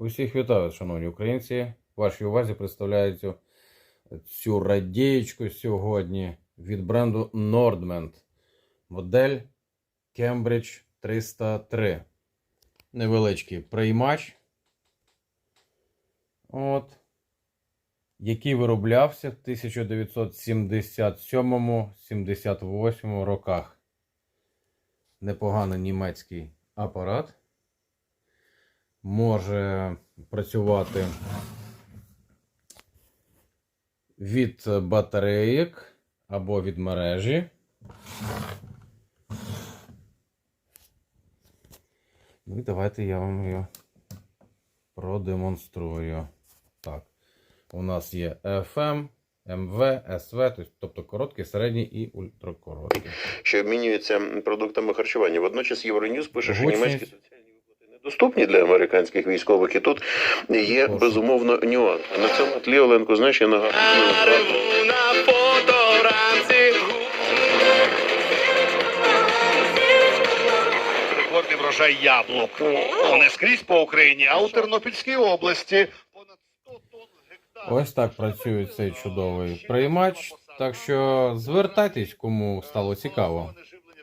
Усіх вітаю, шановні українці. Вашій увазі представляється цю радієчку сьогодні від бренду Nordment. Модель Cambridge 303. Невеличкий приймач. От. Який вироблявся в 1977-78 роках. Непоганий німецький апарат може працювати від батареїк або від мережі. Ну і давайте я вам її продемонструю. Так, у нас є FM, МВ, СВ, тобто короткий, середній і ультракороткий. що обмінюються продуктами харчування. Водночас Євроньюз пише, що Гучність. німецькі соціальні недоступні для американських військових, і тут є безумовно нюанс. А на цьому тлі Оленко, знаєш, я нагадую. Рекордний врожай яблук. Не скрізь по Україні, а у Тернопільській області. Понад 100 гектар. Ось так працює цей чудовий приймач. Так що звертайтесь, кому стало цікаво.